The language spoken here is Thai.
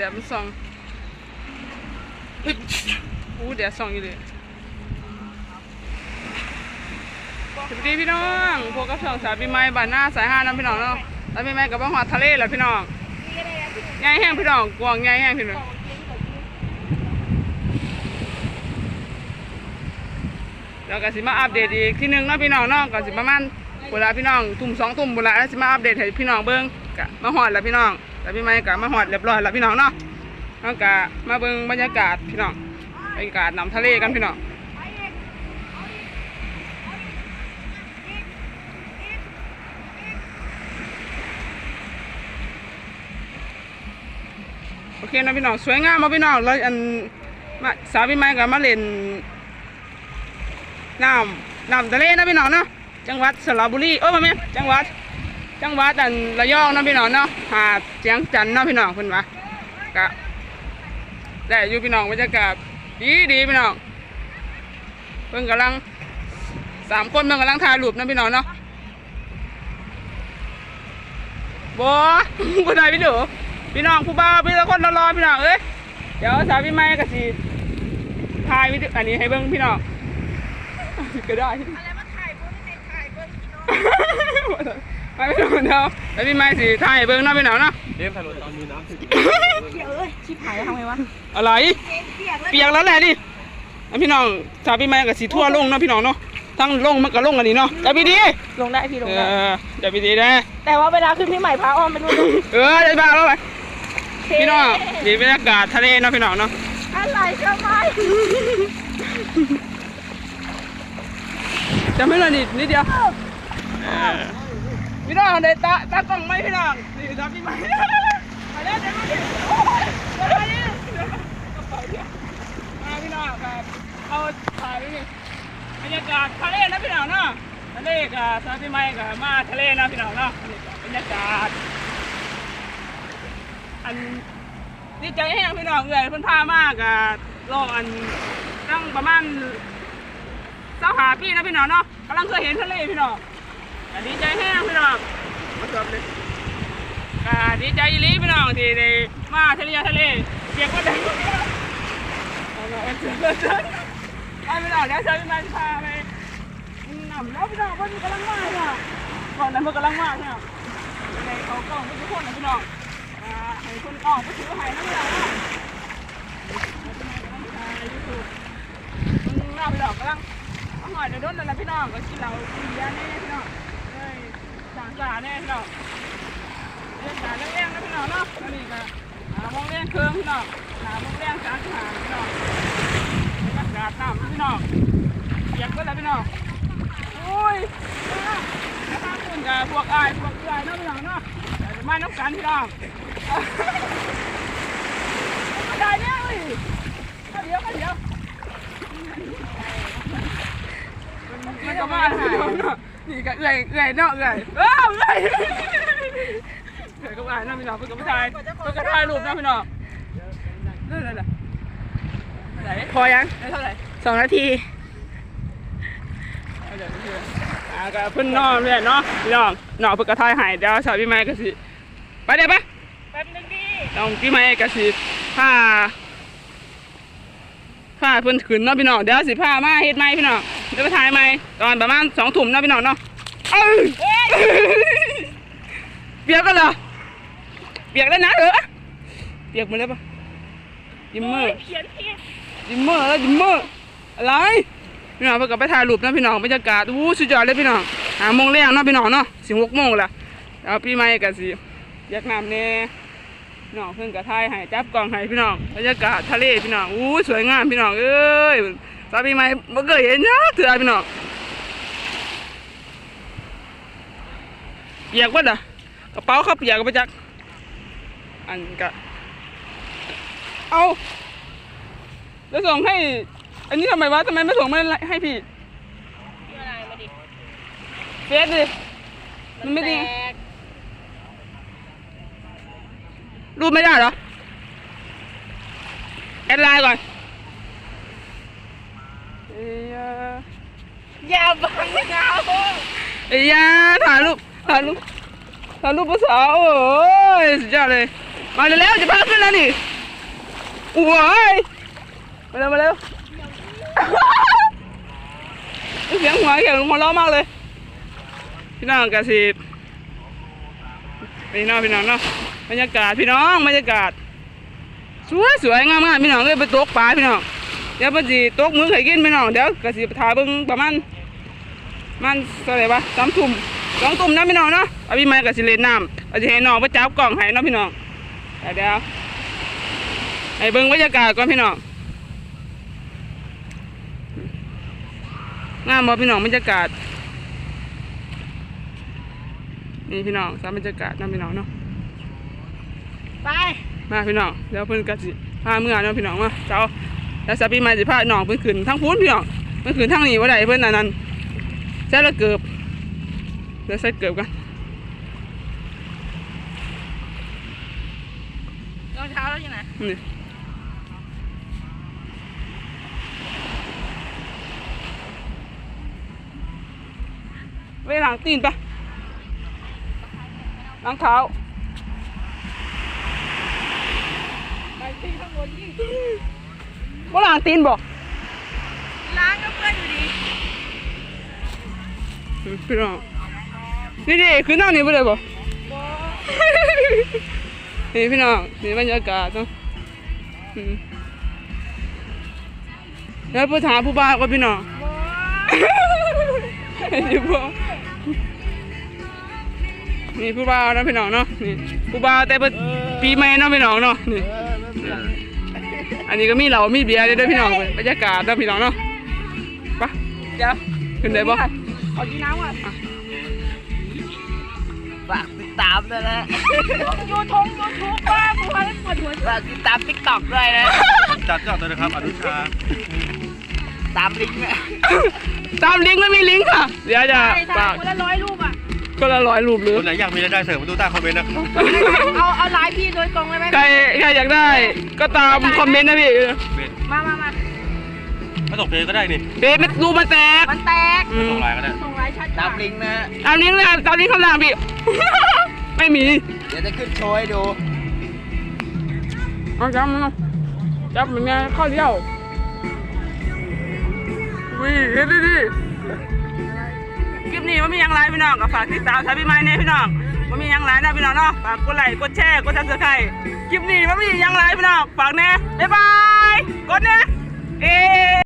แดดมันส่องอึ๊บอู้แดดส่องอยู่เลยสวัสดีพี่น้องพวกกับช่องสาวปีใหม่บ้านหน้าสายห้าน้ำพี่น้องเนาะสาวปีใหม่กับบ้านหอดทะเลแหละพี่น้องใหญ่แห้งพี่น้องกวางใหญ่แห้งพี่น้องแล้วก็สิมาอัปเดตอีกที่หนึ่งเนาะพี่น้องเนาะก็สิประมาณเวลาพี่น้องทุ่มสองทุ่มเวลาแล้วสิมาอัปเดตให้พี่น้องเบิ่งกะมาหอดแล้วพี่น้อง สาวปีใหม่กะมาหอดเรียบร้อยแล้วพี่น้องเนาะแล้วก็มาเบิ่งบรรยากาศพี่น้องบรรยากาศน้ำทะเลกันพี่น้องโอเคนะพี่น้องสวยงามมาพี่น้องแล้วอันมาสาวพี่ไม้กับมาเล่นน้ำน้ำทะเลนะพี่น้องเนาะจังหวัดสระบุรีโอ้ยมาแม่จังหวัด จังหวัดอันระยองนะพี่น้องเนาะหาดเจียงจันน์เนาะพี่น้องเพิ่นว่ากะได้อยู่พี่น้องบรรยากาศดีดีพี่น้องเพิ่นกำลังสามคนเพิ่นกำลังถ่ายรูปนะพี่น้องเนาะบัวบ่ได้พี่ดูพี่น้องผู้บ่าพี่ละคนรอพี่น้องเอ้ยเดี๋ยวสาวพี่ไม้ก็สิถ่ายวิดีโออันนี้ให้เบิ่งพี่น้องก็ได้ อะไรมาถ่ายเบิ้งให้ถ่ายเบิ้งพี่น้อง ไปพี่น้องเดี๋ยวแล้วพี่ไม้สิถ่ายให้เบิ่งเนาะพี่น้องเนาะเดฟถนนตอนมีน้ำถึงเดี๋ยวเอ้ยชิบหายแล้วทำไงวะอะไรเปียกแล้วเปียกแล้วแหละดิอันพี่น้องสาวพี่ไม้ก็สิทั่วลงเนาะพี่น้องเนาะทั้งลงมันก็ลงอันนี้เนาะจับพี่ดีลงได้พี่ลงเอได้อจับพี่ดีนะแต่ว่าเวลาขึ้นพี่ใหม่พาอ้อมไปดูดูเออเดี๋ยวบ้าแล้วไปพี่น้องดีบรรยากาศทะเลเนาะพี่น้องเนาะอะไรทำไมจำไม่ได้นิดนิดเดียวเออ พี่น้องเดตาตากล้องไหมพี่น้องนี่ครับพี่ไหมไปแล้วเดี๋ยวมาดิโอ้ยเดี๋ยวมาดิเดี๋ยวกระเป๋าเดียมาพี่น้องครับเอาถ่ายไปนี่บรรยากาศทะเลนะพี่น้องเนาะทะเลกับซาพี่ไม้กับมาทะเลนะพี่น้องเนาะบรรยากาศอันดีใจแห้งพี่น้องเอ่ยเพิ่นพามากอะรออันตั้งประมาณเจ้าหาพี่นะพี่น้องเนาะกำลังเคยเห็นทะเลพี่น้องก็ดีใจแห้งพี่น้องมา จบเลยก็ดีใจอีลีพี่น้องที่ได้มาทะเลทะเลเปียกก็ได้เอาละเอาเอเจอไปพี่น้องเดี๋ยวเชิญพี่มาพาไปนำแล้วพี่น้องมันกำลังมาเนี่ยก่อนนั้นมันกำลังมาเนี่ยในเขากล้องทุกคนนะพี่น้องอ่าให้คนออกไปถือให้นะพี่น้องเนาะมึงหน้าพี่น้องกำลังอร่อยเดี๋ยวโดนแล้วพี่น้องก็กินเรากินยาแน่พี่น้อง แน่พี่น้องเรื่องกาเรื่องนะพี่น้องเนาะอันนี้ก็หามองเลี้ยงเครื่องพี่น้องหามองเลี้ยงสารหาพี่น้องบรรยากาศน้ำพี่น้องเปียกก็แล้วพี่น้องโอ้ยถ้าคุณกับพวกอายพวกเอื้อเนาะพี่น้องเนาะเดี๋ยวจะมาน้ำกันพี่น้องไม่ได้เนี่ยเว้ยเดี๋ยวข้าวเดี๋ยวมันก็มาหายเนาะ นี่ก็เอื่อยเอื่อยเนาะเอื่อยเอ้าเอื่อยเอื่อยก็มาเนาะพี่น้องเพิ่นก็มาถ่ายเพิ่นก็ถ่ายรูปเนาะพี่น้องนั่นน่ะไหนพอยังได้เท่าไหร่สองนาทีเอาเดี๋ยวนี้อ่าก็เพิ่นนอนเลยเนาะพี่น้องน้องเพิ่นก็ถ่ายให้เดี๋ยวสาวพี่ไม้ก็สิไปเดี๋ยวไปแป๊บนึงดิน้องพี่ไม้ก็สิพาพาเพิ่นขึ้นเนาะพี่น้องเดี๋ยวสิพามาเฮ็ดใหม่พี่น้อง เดี๋ยวไปถ่ายใหม่ตอนประมาณสองทุ่มเนาะพี่น้องเนาะเอ้ยเปียกกันเหรอเปียกแล้วนะเออเปียกหมดแล้วปะยิ้มเมื่อเขียนผิดยิ้มเมื่อแล้วยิ้มเมื่ออะไรพี่น้องเพิ่งกลับไปถ่ายรูปนะพี่น้องบรรยากาศอู้สุดยอดเลยพี่น้องหาโมงแรงเนาะพี่น้องเนาะสิหกโมงละแล้วพี่ไม้กับสิอยากน้ำแน่พี่น้องเพิ่งกับถ่ายให้จับกล้องให้พี่น้องบรรยากาศทะเลพี่น้องอู้สวยงามพี่น้องเอ้ย สาวพี่ไม้บ่เคยเห็นนะเถื่อพี่น้องเปียกวะเด้อกระเป๋าเขาเปียกกับไปจัก อันกะเอาแล้วส่งให้ อันนี้ทำไมวะทำไมไม่ส่งมาให้พี่อะไรมาดิเฟซดิมันไม่ดีแตกรูปไม่ได้เหรอแอดไลน์ก่อนเอ้ยย่าบังเงาเอ้ยาถ่ายรูปถ่ายรูปถ่ายรูปภาษาวโอ้ยสุดยอดเลย มาเร็วๆจะพาขึ้นแล้วนี่โอ้ยมาเร็วมาเร็วเสียงหัวเสียงหัวเราะมากเลย พี่น้องกะสิพี่น้องพี่น้องเนาะบรรยากาศพี่น้องบรรยากาศ สวยสวยงามมากพี่น้องเลยไปตกปลาพี่น้อง เดี๋ยวมันสิตกมือไข่กินพี่น้องเดี๋ยวกะสิไปถ่ายเบิ่งประมาณมันเท่าไหร่วะสามทุ่มสองทุ่มนะพี่น้องเนาะเอาพี่ไม้กะสิเล่นน้ำเอาสิให้น้องไปจับกล่องให้เนาะพี่น้องเดี๋ยวเดี๋ยวให้เบิ่งบรรยากาศก่อนพี่น้องงามบ่พี่น้องบรรยากาศนี่พี่น้องสามบรรยากาศนะพี่น้องเนาะไปมาพี่น้องเดี๋ยวเพิ่นก็สิพาเมื่อเนาะพี่น้องมาเจ้า แล้วสัปปีใหม่สิพาน้องเพิ่นขึ้นทั้งพูนพี่น้องเพิ่นขึ้นทั้งนี้บ่ได้เพิ่นอันนั้นใส่ละเกือบเดี๋ยวใส่เกือบกันรองเท้าแล้วยังไงนี่ไปหลังตีนปะหลังเท้าไปตีข้างบนยิ่ง บ่หลังตีนบ่ล้างก็เพื่อนอยู่ดีอืมพี่น้องนี่ดิขึ้นนั่งนี่บ่ได้บ่บอนี่พี่น้องนี่บรรยากาศเนาะอืมแล้วไปถามผู้บ่าวก่อนพี่น้องบอนี่ผู้นี่ผู้บ่าวนะพี่น้องเนาะนี่ผู้บ่าวแต่เปิดปีใหม่เนาะพี่น้องเนาะนี่ อันนี้ก็มีเหล้ามีเบียร์ด้วยพี่น้องบรรยากาศเนาะพี่น้องเนาะไปเดี๋ยวขึ้นได้บ่ขอกินน้ำก่อนฝากติดตามด้วยนะยูทงยูทูบบ้ากูพาเล่นปวดหัวฝากติดตามทิกตอกด้วยนะจัดเจ้าตัวนะครับอนุชาตามลิงก์นะตามลิงก์ไม่มีลิงก์ค่ะ เดี๋ยวจะใช่ฝากคนละร้อยรูปอะ ก็ละร้อยรูปหรือคนไหนอยากมีรายได้เสริมมาดูใต้คอมเมนต์นะครับเอาเอาไลน์พี่โดยตรงเลยไหมใครใครอยากได้ ก็ตามคอมเมนต์นะพี่เป็นมามามาถ้าตกเพลงก็ได้นี่เบสรูปมันแตกมันแตกอืมส่งไลน์ก็ได้ส่งไลน์ชัดตามลิงก์นะตามลิงก์เลยตามลิงก์ข้างล่างพี่ไม่มี เดี๋ยวจะขึ้นโชว์ให้ดูเอาจับมันจับมันเนี่ยข้าวเดียววิเฮ็ดดิดิ คลิปนี้มันมียังไรพี่น้องก็ฝากติดตามชาพี่ไม้เนี่ยพี่น้องมันมียังไรนะพี่น้องเนาะฝากกดไลค์กดแชร์กดซับสไครต์คลิปนี้มันมียังไรพี่น้องฝากแน่บ๊ายบายกดเน่เอ๊